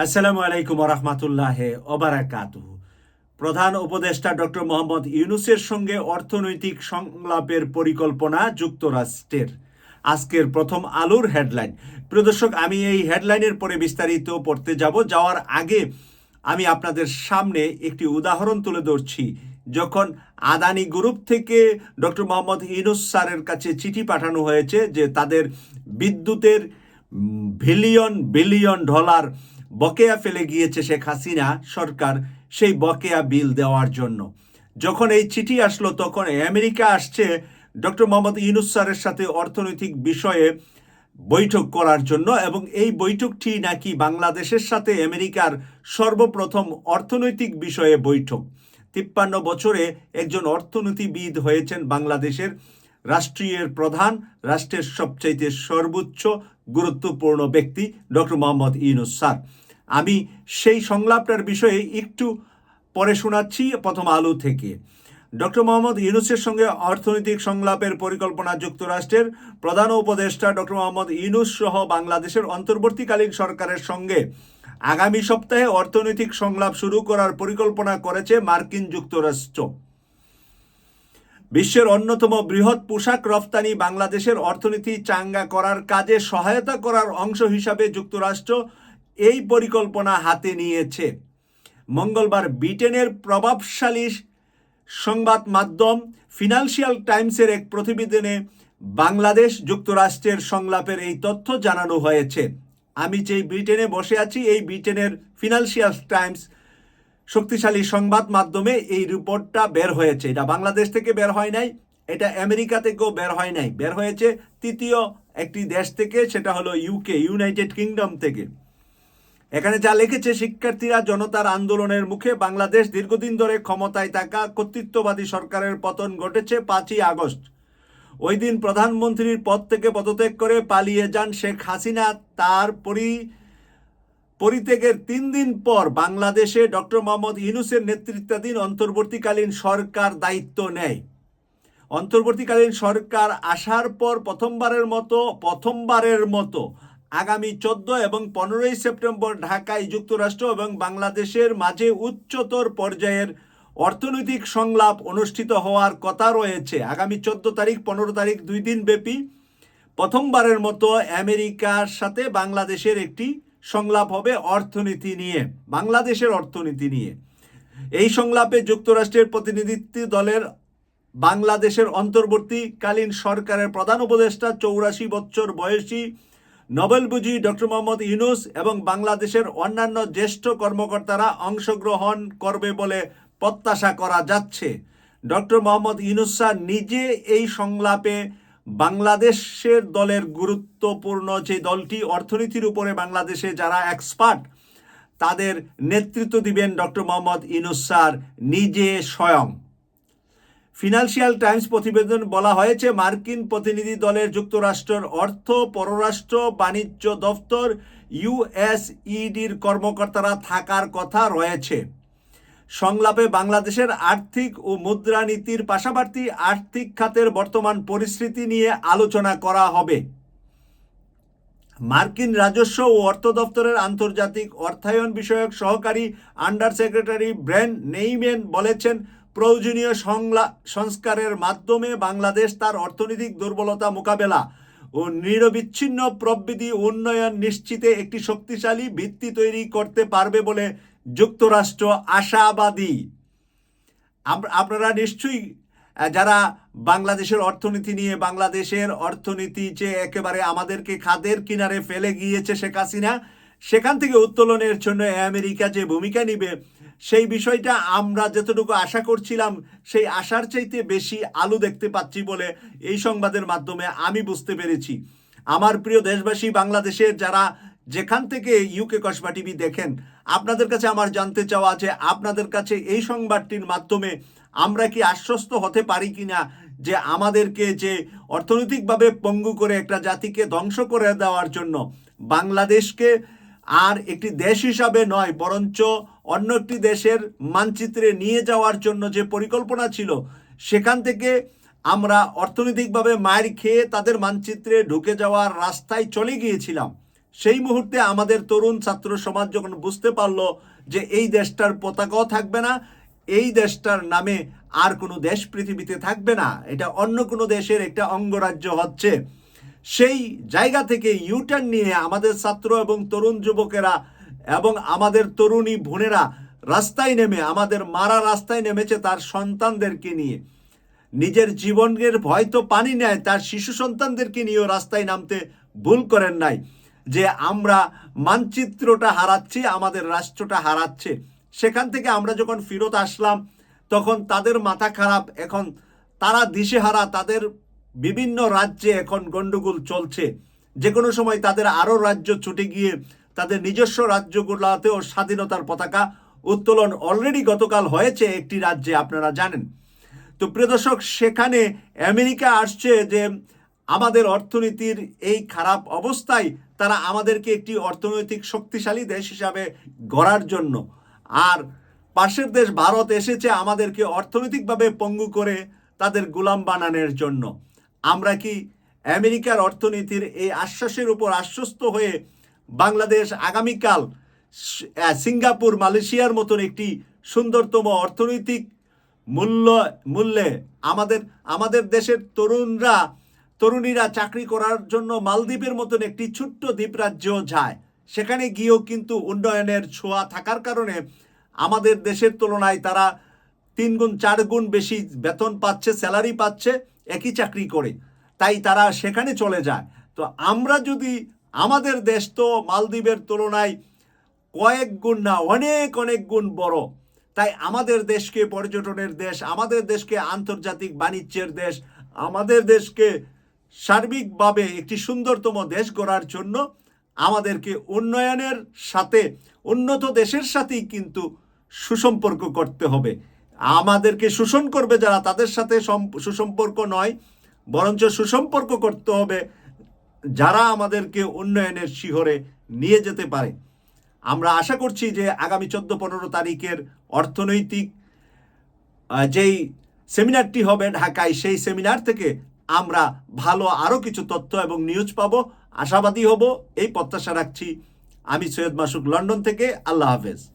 আসসালামু আলাইকুম রহমতুল্লাহ ওবারাকাত প্রধান উপদেষ্টা ডক্টর মোহাম্মদ ইউনুসের সঙ্গে অর্থনৈতিক সংলাপের পরিকল্পনা যুক্তরাষ্ট্রের। আজকের প্রথম আলুর হেডলাইন। প্রিয় দর্শক, আমি এই হেডলাইনের পরে বিস্তারিত পড়তে যাব। যাওয়ার আগে আমি আপনাদের সামনে একটি উদাহরণ তুলে ধরছি। যখন আদানি গ্রুপ থেকে ডক্টর মোহাম্মদ ইউনুস স্যারের কাছে চিঠি পাঠানো হয়েছে যে তাদের বিদ্যুতের বিলিয়ন বিলিয়ন ডলার বকেয়া ফেলে গিয়েছে শেখ হাসিনা সরকার সেই বকেয়া বিল দেওয়ার জন্য। যখন এই চিঠি আসলো, তখন আমেরিকা আসছে ডক্টর মোহাম্মদ ইউনুস স্যারের সাথে অর্থনৈতিক বিষয়ে বৈঠক করার জন্য এবং এই বৈঠকটি নাকি বাংলাদেশের সাথে আমেরিকার সর্বপ্রথম অর্থনৈতিক বিষয়ে বৈঠক। তিপ্পান্ন বছরে একজন অর্থনীতিবিদ হয়েছেন বাংলাদেশের রাষ্ট্রীয় প্রধান, রাষ্ট্রের সবচাইতে সর্বোচ্চ, গুরুত্বপূর্ণ ব্যক্তি ডক্টর মোহাম্মদ ইউনুস স্যার। আমি সেই সংলাপটার বিষয়ে একটু পরে শোনাচ্ছি প্রথম আলো থেকে। ডক্টর মোহাম্মদ ইউনুসের সঙ্গে অর্থনৈতিক সংলাপের পরিকল্পনা যুক্তরাষ্ট্রের প্রধান উপদেষ্টা ডক্টর মোহাম্মদ ইউনুস সহ বাংলাদেশের অন্তর্বর্তীকালীন সরকারের সঙ্গে আগামী সপ্তাহে অর্থনৈতিক সংলাপ শুরু করার পরিকল্পনা করেছে মার্কিন যুক্তরাষ্ট্র। বিশ্বের অন্যতম বৃহৎ পোশাক রফতানি বাংলাদেশের অর্থনীতি চাঙ্গা করার কাজে সহায়তা করার অংশ হিসাবে যুক্তরাষ্ট্র এই পরিকল্পনা হাতে নিয়েছে। মঙ্গলবার ব্রিটেনের প্রভাবশালী সংবাদ মাধ্যম ফিনান্সিয়াল টাইমসের এক প্রতিবেদনে বাংলাদেশ যুক্তরাষ্ট্রের সংলাপের এই তথ্য জানানো হয়েছে। আমি যেই ব্রিটেনে বসে আছি, এই ব্রিটেনের ফিনান্সিয়াল টাইমস শক্তিশালী সংবাদ মাধ্যমে এই রিপোর্টটা বের হয়েছে। এটা বাংলাদেশ থেকে বের হয় নাই, এটা আমেরিকা থেকেও বের হয় নাই। বের হয়েছে তৃতীয় একটি দেশ থেকে, সেটা হলো ইউকে ইউনাইটেড কিংডম থেকে। এখানে যা লিখেছে, শিক্ষার্থীরা জনতার আন্দোলনের মুখে বাংলাদেশ দীর্ঘদিন ধরে ক্ষমতায় থাকা কর্তৃত্ববাদী সরকারের পতন ঘটেছে পাঁচই আগস্ট। ওই দিন প্রধানমন্ত্রীর পদ থেকে পদত্যাগ করে পালিয়ে যান শেখ হাসিনা। তার পরি পরিত্যাগের তিন দিন পর বাংলাদেশে ডক্টর মোহাম্মদ ইউনুসের নেতৃত্বাধীন অন্তর্বর্তীকালীন সরকার দায়িত্ব নেয়। অন্তর্বর্তীকালীন সরকার আসার পর প্রথমবারের মতো প্রথমবারের মতো আগামী চোদ্দ এবং পনেরোই সেপ্টেম্বর ঢাকায় যুক্তরাষ্ট্র এবং বাংলাদেশের মাঝে উচ্চতর পর্যায়ের অর্থনৈতিক সংলাপ অনুষ্ঠিত হওয়ার কথা রয়েছে। আগামী চোদ্দ তারিখ, পনেরো তারিখ দুই দিন ব্যাপী প্রথমবারের মতো আমেরিকার সাথে বাংলাদেশের একটি সংলাপ হবে অর্থনীতি নিয়ে, বাংলাদেশের অর্থনীতি নিয়ে। এই সংলাপে যুক্তরাষ্ট্রের প্রতিনিধিত্ব দলের বাংলাদেশের অন্তর্বর্তীকালীন সরকারের প্রধান উপদেষ্টা, চৌরাশি বছর বয়সী নোবেলবুজি ডক্টর মোহাম্মদ ইউনুস এবং বাংলাদেশের অন্যান্য জ্যেষ্ঠ কর্মকর্তারা অংশগ্রহণ করবে বলে প্রত্যাশা করা যাচ্ছে। ডক্টর মোহাম্মদ ইউনুস নিজে এই সংলাপে বাংলাদেশের দলের গুরুত্বপূর্ণ যে দলটি অর্থনীতির উপরে বাংলাদেশে যারা এক্সপার্ট তাদের নেতৃত্ব দিবেন ডক্টর মোহাম্মদ ইউনুস স্যার নিজে স্বয়ং। ফিনান্সিয়াল টাইমস প্রতিবেদন বলা হয়েছে, মার্কিন প্রতিনিধি দলের যুক্তরাষ্ট্রের অর্থ, পররাষ্ট্র, বাণিজ্য দফতর, ইউএসইডির কর্মকর্তারা থাকার কথা রয়েছে। সংলাপে বাংলাদেশের আর্থিক ও মুদ্রানীতির পাশাপাশি আর্থিক খাতের বর্তমান পরিস্থিতি নিয়ে আলোচনা করা হবে। মার্কিন রাজস্ব ও অর্থ দপ্তরের আন্তর্জাতিক অর্থায়ন বিষয়ক সহকারী আন্ডার সেক্রেটারি ব্রেন নেইমেন বলেছেন, প্রয়োজনীয় সংলা, সংস্কারের মাধ্যমে বাংলাদেশ তার অর্থনৈতিক দুর্বলতা মোকাবেলা ও নিরবিচ্ছিন্ন প্রবৃদ্ধি উন্নয়ন নিশ্চিতে একটি শক্তিশালী ভিত্তি তৈরি করতে পারবে বলে যুক্তরাষ্ট্র আশাবাদী। আপনারা নিশ্চয়ই যারা বাংলাদেশের অর্থনীতি নিয়ে, বাংলাদেশের অর্থনীতি যে একেবারে আমাদেরকে খাদের কিনারে ফেলে গিয়েছে শেখ হাসিনা, সেখান থেকে উত্তোলনের জন্য আমেরিকা যে ভূমিকা নিবে, সেই বিষয়টা আমরা যতটুকু আশা করছিলাম, সেই আশার চাইতে বেশি আলু দেখতে পাচ্ছি বলে এই সংবাদের মাধ্যমে আমি বুঝতে পেরেছি। আমার প্রিয় দেশবাসী, বাংলাদেশের যারা যেখান থেকে ইউকে কসবা টিভি দেখেন, আপনাদের কাছে আমার জানতে চাওয়া যে আপনাদের কাছে এই সংবাদটির মাধ্যমে আমরা কি আশ্বস্ত হতে পারি কি না যে আমাদেরকে যে অর্থনৈতিকভাবে পঙ্গু করে একটা জাতিকে ধ্বংস করে দেওয়ার জন্য বাংলাদেশকে আর একটি দেশ হিসাবে নয়, বরঞ্চ অন্য একটি দেশের মানচিত্রে নিয়ে যাওয়ার জন্য যে পরিকল্পনা ছিল, সেখান থেকে আমরা অর্থনৈতিকভাবে মায়ের খেয়ে তাদের মানচিত্রে ঢুকে যাওয়ার রাস্তায় চলে গিয়েছিলাম। সেই মুহূর্তে আমাদের তরুণ ছাত্র সমাজ যখন বুঝতে পারল যে এই দেশটার পতাকাও থাকবে না, এই দেশটার নামে আর কোনো দেশ পৃথিবীতে থাকবে না, এটা অন্য কোনো দেশের একটা অঙ্গরাজ্য হচ্ছে। সেই জায়গা থেকে ইউটার্ন নিয়ে আমাদের ছাত্র এবং তরুণ যুবকেরা এবং আমাদের তরুণী বোনেরা রাস্তায় নেমে, আমাদের মারা রাস্তায় নেমেছে তার সন্তানদেরকে নিয়ে। নিজের জীবনের ভয় তো পানি নেয়, তার শিশু সন্তানদেরকে নিয়েও রাস্তায় নামতে ভুল করেন নাই। যে আমরা মানচিত্রটা হারাচ্ছি, আমাদের রাষ্ট্রটা হারাচ্ছে। সেখান থেকে আমরা যখন ফেরত আসলাম, তখন তাদের মাথা খারাপ। এখন তারা দিশেহারা, তাদের বিভিন্ন রাজ্যে এখন গন্ডগোল চলছে। যে কোনো সময় তাদের আরও রাজ্য ছুটে গিয়ে তাদের নিজস্ব রাজ্যগুলোতেও স্বাধীনতার পতাকা উত্তোলন অলরেডি গতকাল হয়েছে একটি রাজ্যে, আপনারা জানেন। তো প্রিয় দর্শক, সেখানে আমেরিকা আসছে যে আমাদের অর্থনীতির এই খারাপ অবস্থায় তারা আমাদেরকে একটি অর্থনৈতিক শক্তিশালী দেশ হিসাবে গড়ার জন্য। আর পাশের দেশ ভারত এসেছে আমাদেরকে অর্থনৈতিকভাবে পঙ্গু করে তাদের গোলাম বানানোর জন্য। আমরা কি আমেরিকার অর্থনীতির এই আশ্বাসের উপর আশ্বস্ত হয়ে বাংলাদেশ আগামীকাল সিঙ্গাপুর, মালয়েশিয়ার মতন একটি সুন্দরতম অর্থনৈতিক মূল্য, মূল্যে আমাদের আমাদের দেশের তরুণরা তরুণীরা চাকরি করার জন্য মালদ্বীপের মতন একটি ছোট্ট দ্বীপরাজ্য যায়। সেখানে গিয়েও কিন্তু উন্নয়নের ছোঁয়া থাকার কারণে আমাদের দেশের তুলনায় তারা তিন গুণ, চার গুণ বেশি বেতন পাচ্ছে, স্যালারি পাচ্ছে, একই চাকরি করে। তাই তারা সেখানে চলে যায়। তো আমরা যদি আমাদের দেশ তো মালদ্বীপের তুলনায় কয়েক গুণ না, অনেক অনেক গুণ বড়। তাই আমাদের দেশকে পর্যটনের দেশ, আমাদের দেশকে আন্তর্জাতিক বাণিজ্যের দেশ, আমাদের দেশকে সার্বিকভাবে একটি সুন্দরতম দেশ গড়ার জন্য আমাদেরকে উন্নয়নের সাথে, উন্নত দেশের সাথেই কিন্তু সুসম্পর্ক করতে হবে। আমাদেরকে শোষণ করবে যারা তাদের সাথে সুসম্পর্ক নয়, বরঞ্চ সুসম্পর্ক করতে হবে যারা আমাদেরকে উন্নয়নের শিহরে নিয়ে যেতে পারে। আমরা আশা করছি যে আগামী চোদ্দ পনেরো তারিখের অর্থনৈতিক যেই সেমিনারটি হবে ঢাকায়, সেই সেমিনার থেকে আমরা ভালো আরও কিছু তথ্য এবং নিউজ পাবো। আশাবাদী হব। এই প্রত্যাশা রাখছি। আমি সৈয়দ মাসুক, লন্ডন থেকে। আল্লাহ হাফেজ।